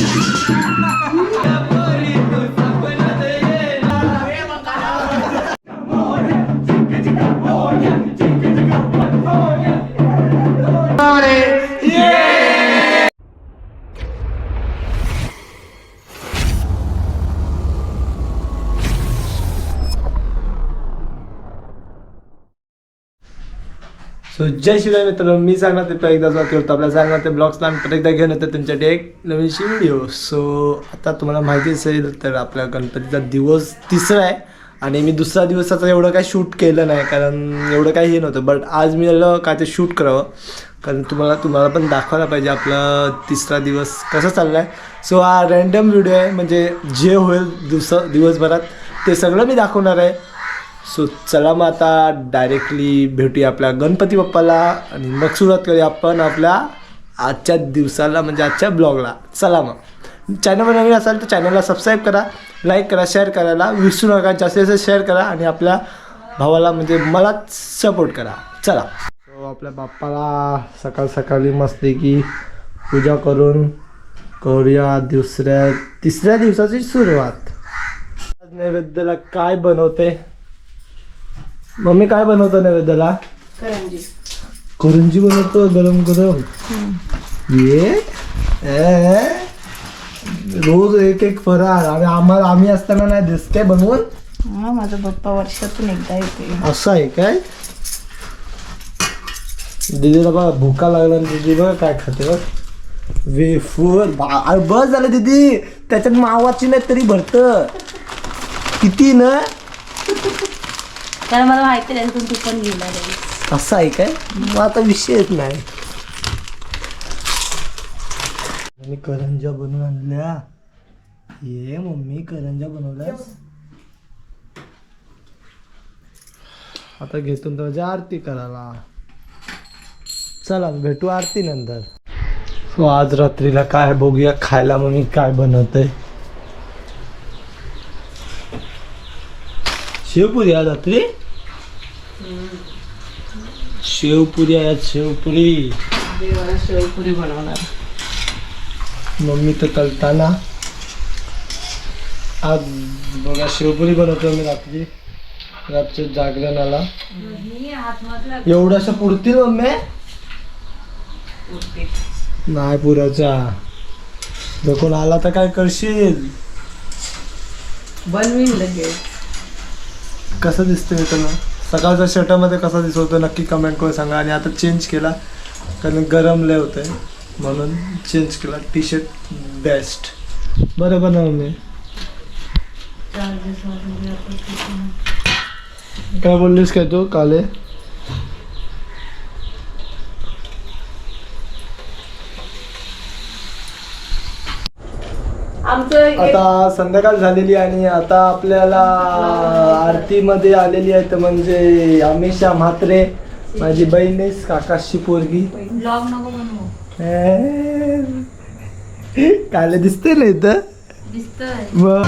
Thank you. So जय शिवाय मित्र मी सांगणार ते एकदा जाती होतो आपल्या सांगणार ते ब्लॉग्सला आणि परत एकदा घेऊन येतो तुमच्यासाठी एक नवीनशी व्हिडिओ सो आता तुम्हाला माहिती असेल तर आपल्या गणपतीचा दिवस तिसरा आहे. आणि मी दुसरा दिवसाचं एवढं काही शूट केलं नाही कारण एवढं काही हे नव्हतं. बट आज मी आलं काय ते शूट करावं. कारण तुम्हाला तुम्हाला पण दाखवायला पाहिजे आपला तिसरा दिवस कसा चालला आहे सो हा रँडम व्हिडिओ आहे. म्हणजे जे होईल दिवस दिवसभरात ते सगळं मी दाखवणार आहे. सो चला मग आता डायरेक्टली भेटूया आपल्या गणपती बाप्पाला आणि मग सुरुवात करूया आपण आपल्या आजच्या दिवसाला म्हणजे आजच्या ब्लॉगला चला मग. चॅनलवर नवीन असाल तर चॅनलला सबस्क्राईब करा लाईक करा शेअर करायला विसरू नका. जास्तीत जास्त शेअर करा आणि आपल्या भावाला म्हणजे मला सपोर्ट करा. चला. सो आपल्या बाप्पाला सकाळ सकाळी मस्तपैकी पूजा करून करूया दुसऱ्या तिसऱ्या दिवसाची सुरुवात. नैवेद्यला नैवेद्याला काय बनवते? मम्मी काय बनवतो नैवेद्याला? करंजी. करंजी बनवतो गरम गरम. ये ए, रोज एक एक फराळ. आणि आम्हाला आम्ही असताना नाही दिसते बनवून? हा माझा पप्पा वर्षातून एकदा येते असं आहे काय? दीदीला बघा भुका लागला दीदी बघा काय खाते बघ. वेफर. बस झालं दीदी. त्याच्यात मावाची नाही तरी भरत. किती ना? कारण मला माहिती नाही त्याच्यातून तू पण घेणार आहे असं आहे काय? मग आता विषयच नाही. मी करंजा बनवून आणल्या. ये मम्मी करंजा बनवल्या आता घेतो तुझ्या आरती करायला. चला भेटू आरती नंतर. सो आज रात्रीला काय बघूया? खायला मम्मी काय बनवते शेवपुरी आज रात्री? शेवपुरी आहे आज शेवपुरी. देवाला शेवपुरी बनवणार. मम्मी तर तलताना. आज बघा शेवपुरी बनवतो मी रात्री. रात्री जागरणाला. एवढ्याशा पुरतील मम्मी? नाही पुराचा जर कोण आला तर काय करशील? बनवीन लगेच. कसं दिसतं मी तुला सकाळच्या शर्टामध्ये कसा दिसतो नक्की कमेंट करून सांगा. आणि आता चेंज केला. कारण गरम लय होतंय. म्हणून चेंज केला. टी शर्ट बेस्ट बरोबर ना मम्मी? काय बोललीस काय तू काले? आमचं आता संध्याकाळ झालेली आणि आता आपल्याला आरतीमध्ये आलेली आहेत म्हणजे अमिषा म्हात्रे माझी बहिणीस काकाशी पोरगी. ब्लॉग नको बनवू. काले दिसते ना इथं? दिसतंय. मग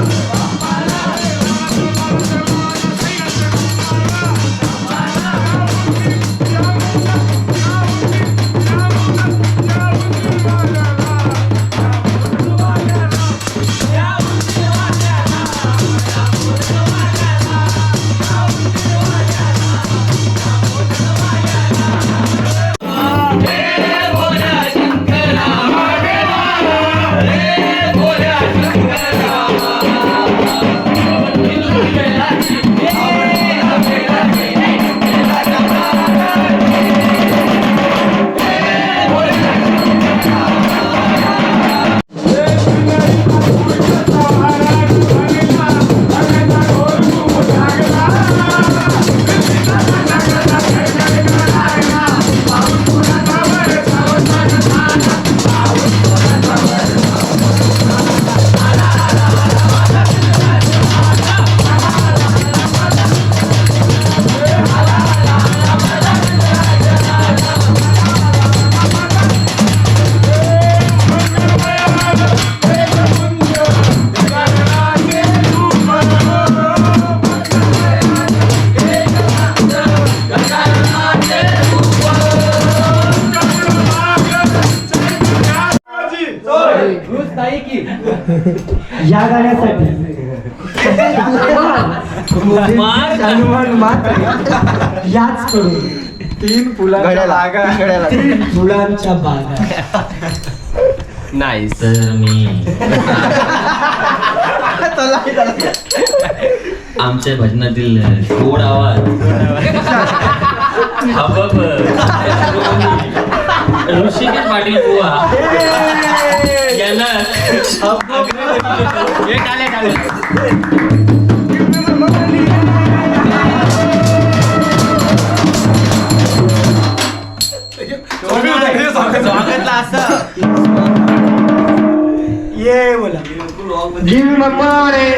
याच करून तीन फुलाच्या बागा तीन फुलांच्या बागा. नाईस तर मी आमच्या भजनातील गोड आवाज. हबब ऋषिकेश पाटील बुवा. यांना टाळे ये बोला. गिव मपारे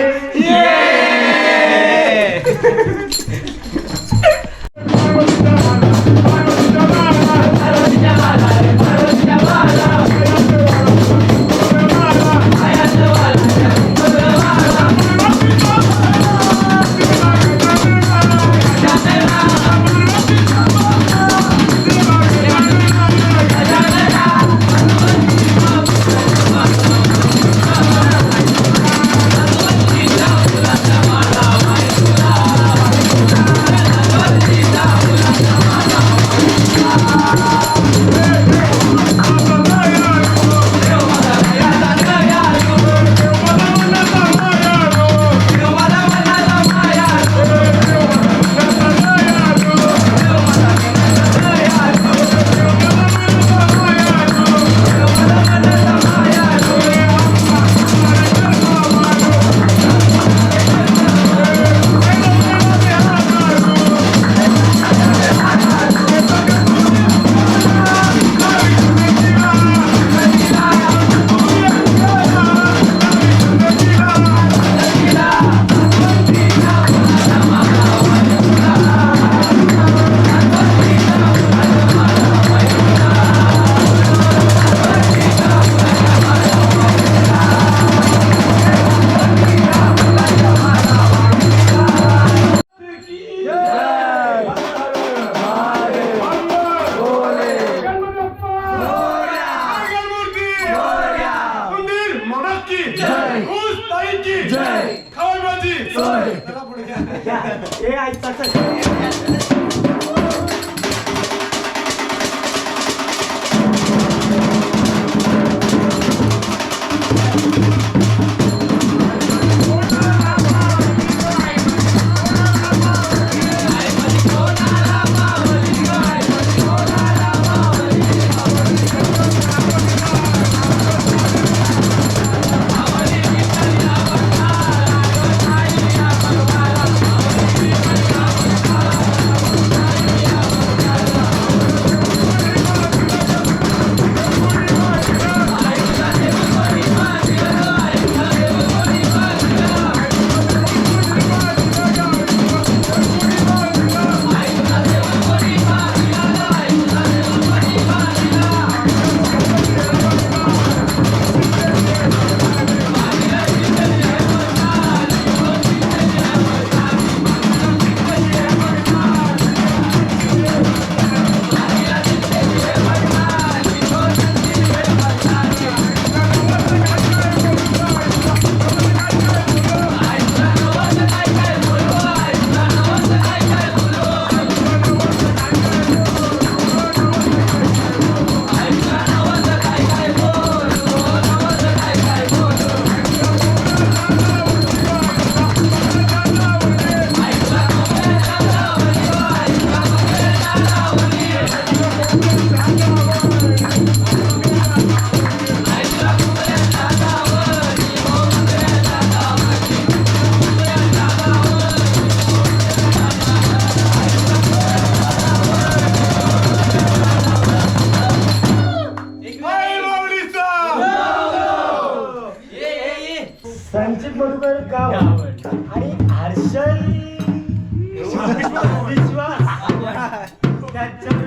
बरोबर गाव आणि हर्षल विश्वास. त्यांच्या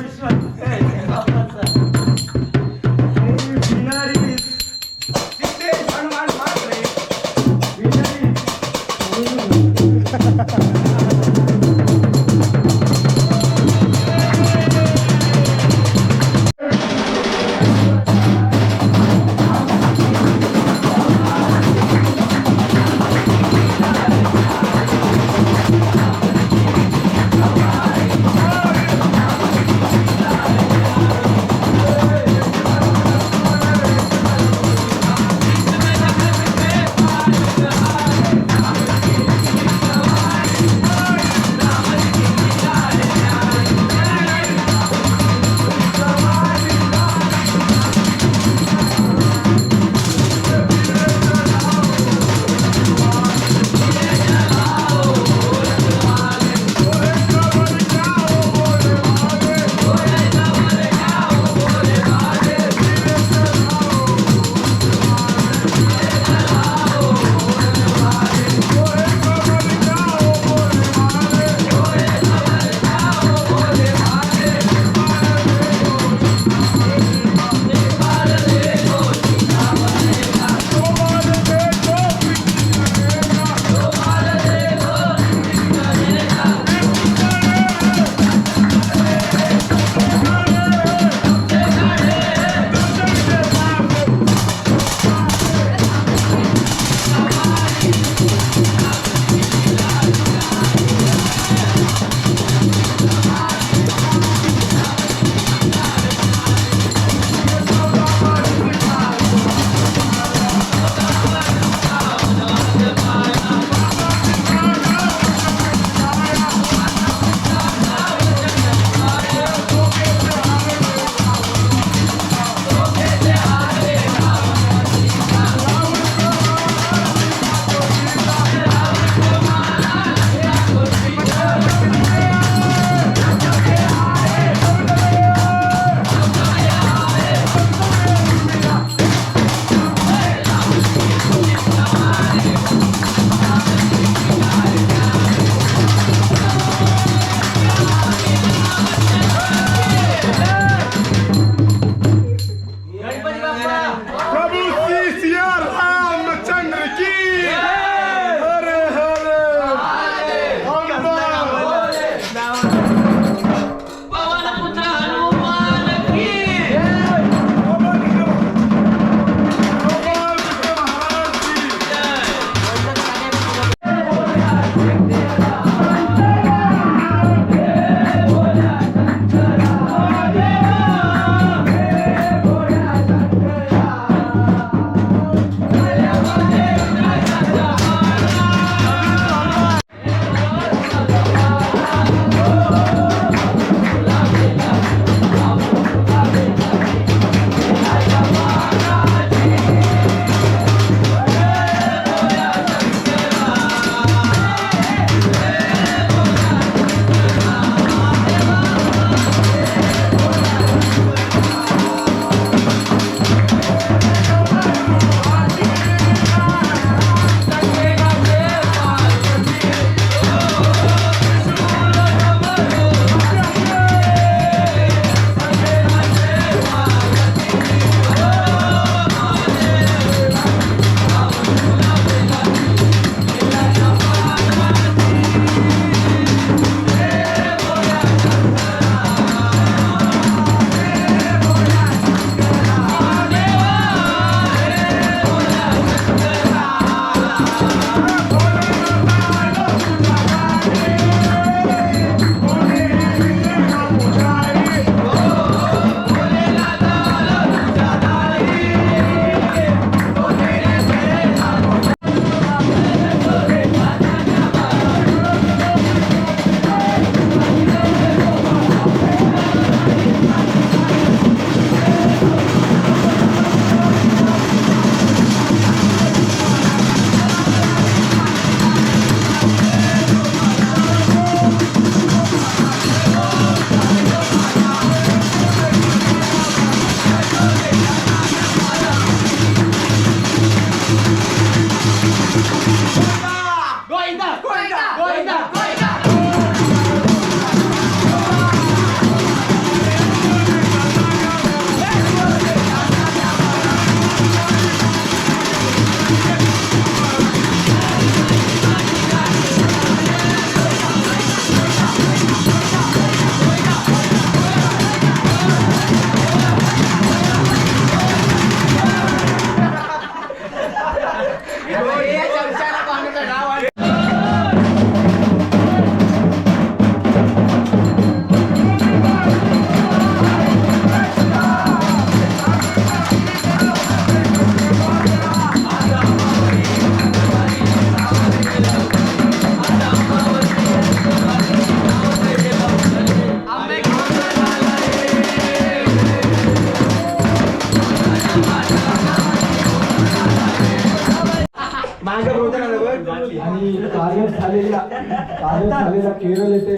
आणि कार्यरत झालेल्या कार्यरत झालेला केरळ येथे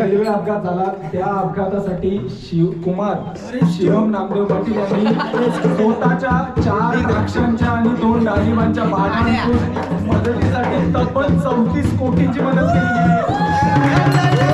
रेल्वे अपघात झाला. त्या अपघातासाठी शिवकुमार शिवम नामदेव पाटील यांनी स्वतःच्या चार द्राक्षांच्या आणि दोन डाळिंबांच्या बागांतून मदतीसाठी तब्बल चौतीस कोटींची मदत केली आहे.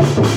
कष्ट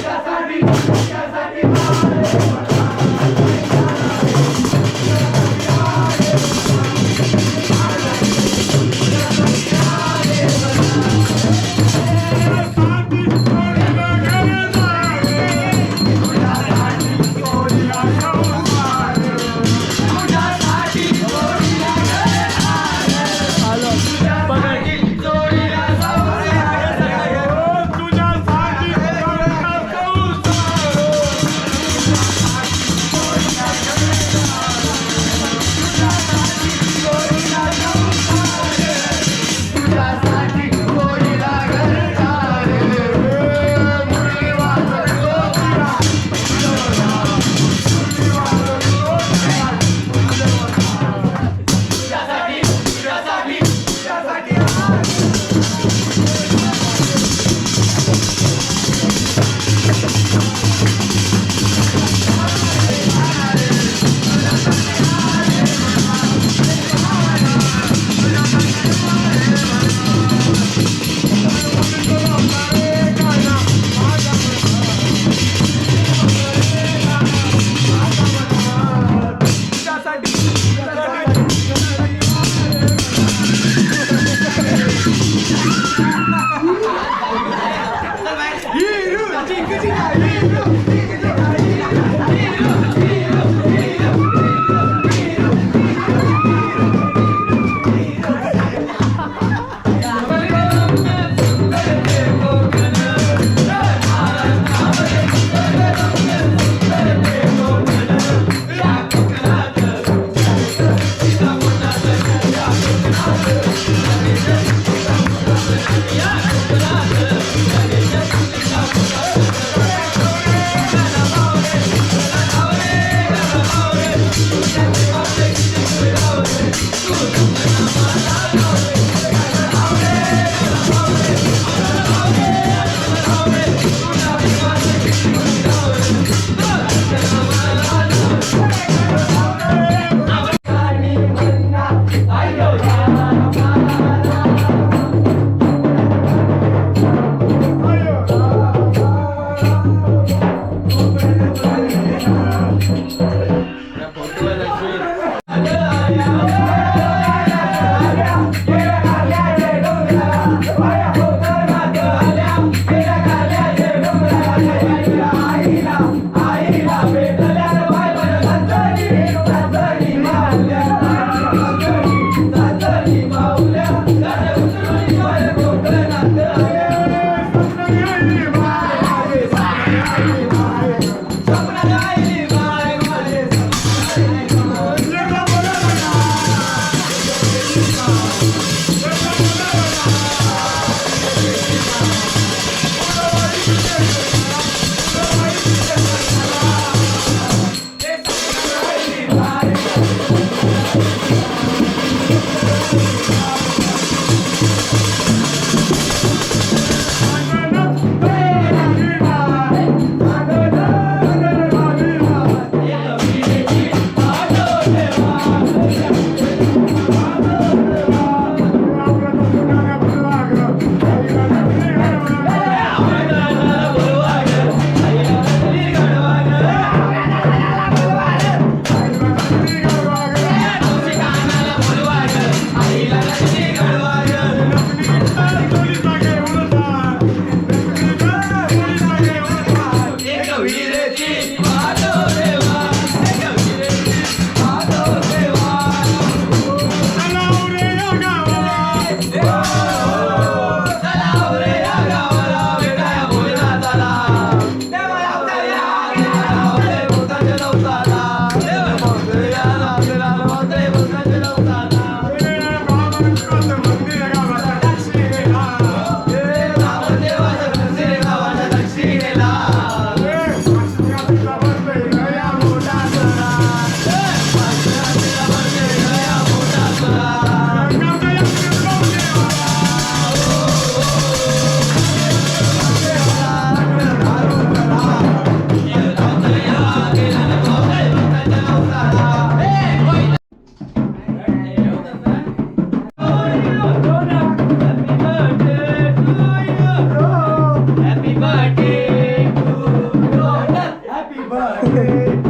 Hey.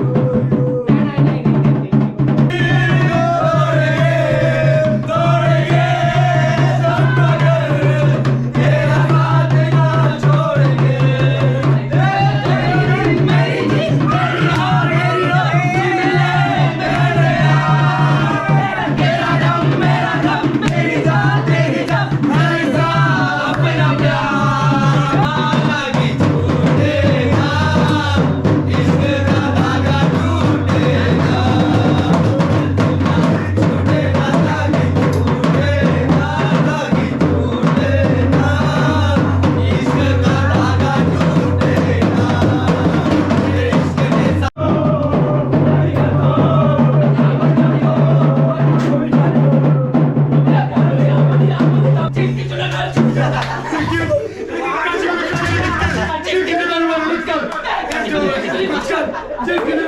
Take it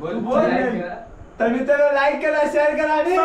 बोल बोल. तर मित्रांनो लाईक करा शेअर करा. आणि